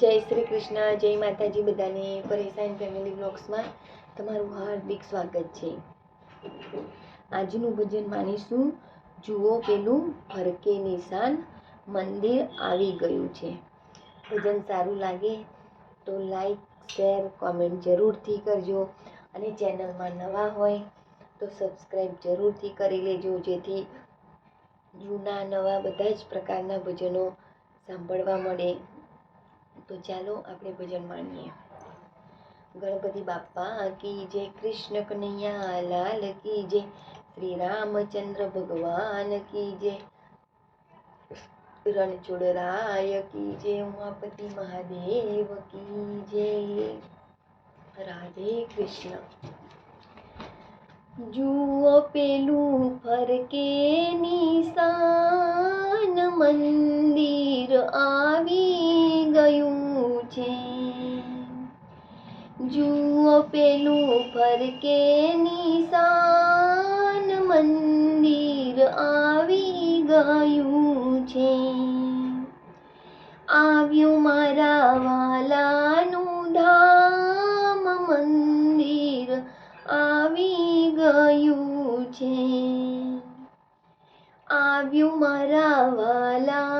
જય શ્રી કૃષ્ણ, જય માતાજી બધાને પરેશાન ફેમિલી બ્લોગ્સમાં તમારું હાર્દિક સ્વાગત છે. આજનું ભજન માનીશું. જુઓ પેલું ફરકે નિશાન, મંદિર આવી ગયું છે. ભજન સારું લાગે તો લાઈક શેર કોમેન્ટ જરૂરથી કરજો. અને ચેનલમાં નવા હોય તો સબસ્ક્રાઈબ જરૂરથી કરી લેજો, જેથી જૂના, નવા બધા જ પ્રકારના ભજનો સાંભળવા મળે. તો ચાલો આપણે ભજન માણીએ ગણપતિ બાપ્પા કી જય કૃષ્ણ કનૈયા, લાલ કી જય શ્રી રામચંદ્ર ભગવાન કી જય રણછોડરાય કી જય ઉમાપતિ મહાદેવ કી જય રાધે કૃષ્ણ. જુઓ પેલું ફરકે નિશાન મંદિર આવી ગયું છે જુઓ પેલું ફરકે નિશાન મંદિર આવી ગયું છે. આવ્યું મારા વાલાનું ધામ મંદિર આવી ગયું છે. આવ્યું મારા વાલાનું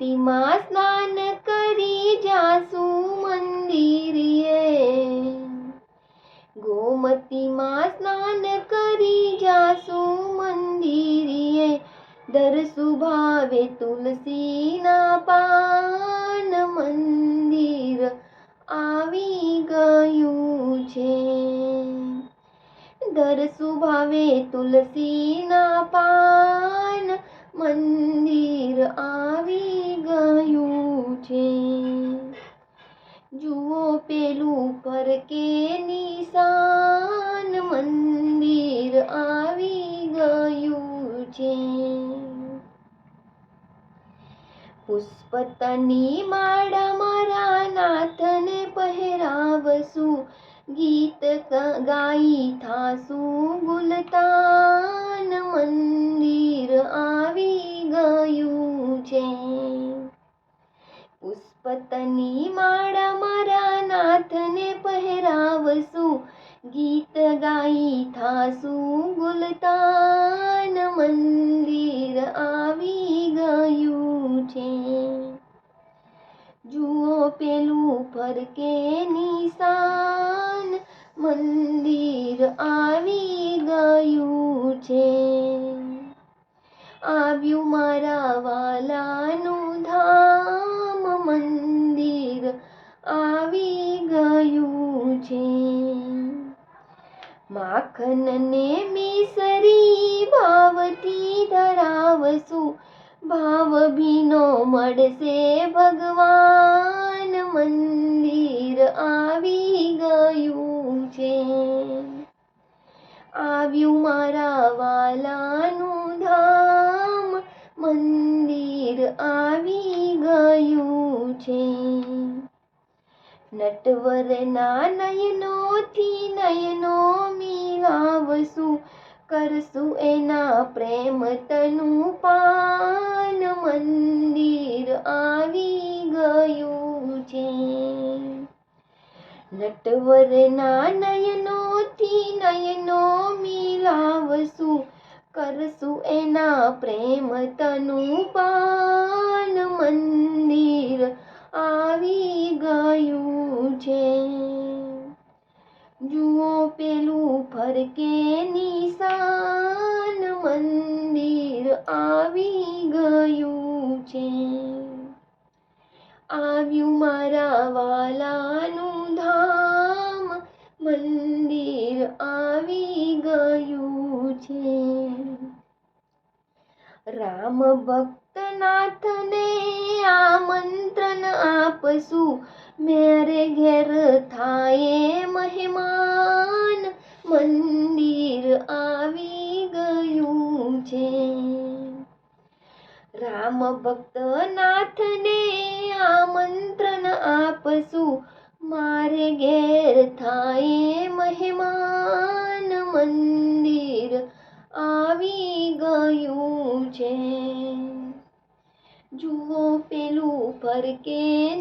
ગોમતીમાં સ્નાન કરી જાસું મંદિરે. ગોમતીમાં સ્નાન કરી જાસું મંદિરે. દર સુભાવે તુલસીના પાન મંદિર આવી ગયું છે. દર સુભાવે તુલસીના પાન મંદિર આવી ગયું છે. જુઓ પેલું પર કે નિશાન મંદિર આવી ગયું છે. પુષ્પતની માળા મારા નાથને પહેરાવશું, ગીત ગાઈ થાશું, ગુલતાન મંદિર આવી ગયું છે. પુષ્પતની માળા મારા નાથને પહેરાવશું. ગીત ગાઈ થાશું ગુલતાન મંદિર આવી ગયું છે. જુઓ પેલું ફરકે નિશાન, મંદિર આવી માખનને મિસરી ભાવથી ધરાવશું. ભાવ ભીનો મળશે ભગવાન, મંદિર આવી ગયું છે. આવ્યું મારા વાલાનું ધામ, મંદિર આવી ગયું છે. નટવરના નયનોથી નયનો મિલાવશું કરશું એના પ્રેમ તનું પાન મંદિર આવી ગયું છે. નટવરના નયનોથી નયનો મિલાવશું, કરશું એના પ્રેમ તનું પાન મંદિર આવી ગયું છે. જુઓ પેલું ફરકે નિશાન મંદિર આવી ગયું છે. આવ્યું મારા વાલાનું ધામ, મંદિર આવી ગયું છે. રામ ભક્તનાથને આપશું મેરે ઘેર થાય મહેમાન, મંદિર આવી ગયું છે. રામ ભક્ત નાથને આમંત્રણ આપશું મારે ઘેર થાય મહેમાન, મંદિર આવી ગયું છે. જુઓ પેલું ફરકે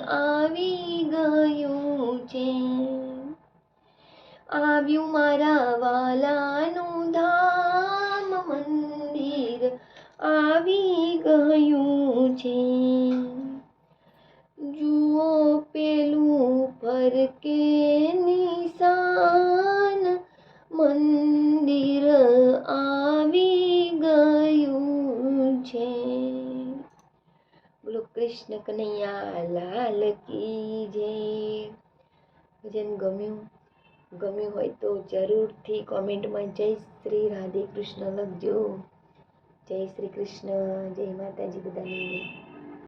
આવી ગયું છે. આવ્યું મારા વાલાનું ધામ મંદિર આવી ગયું છે. જુઓ પેલું ફરકે નિશાન મંદિર આવી ગયું કૃષ્ણ કનૈયા લાલ કી જય ભજન ગમ્યું ગમ્યું હોય તો જરૂરથી કોમેન્ટમાં જય શ્રી રાધે કૃષ્ણ લખજો. જય શ્રી કૃષ્ણ, જય માતાજી બધાને.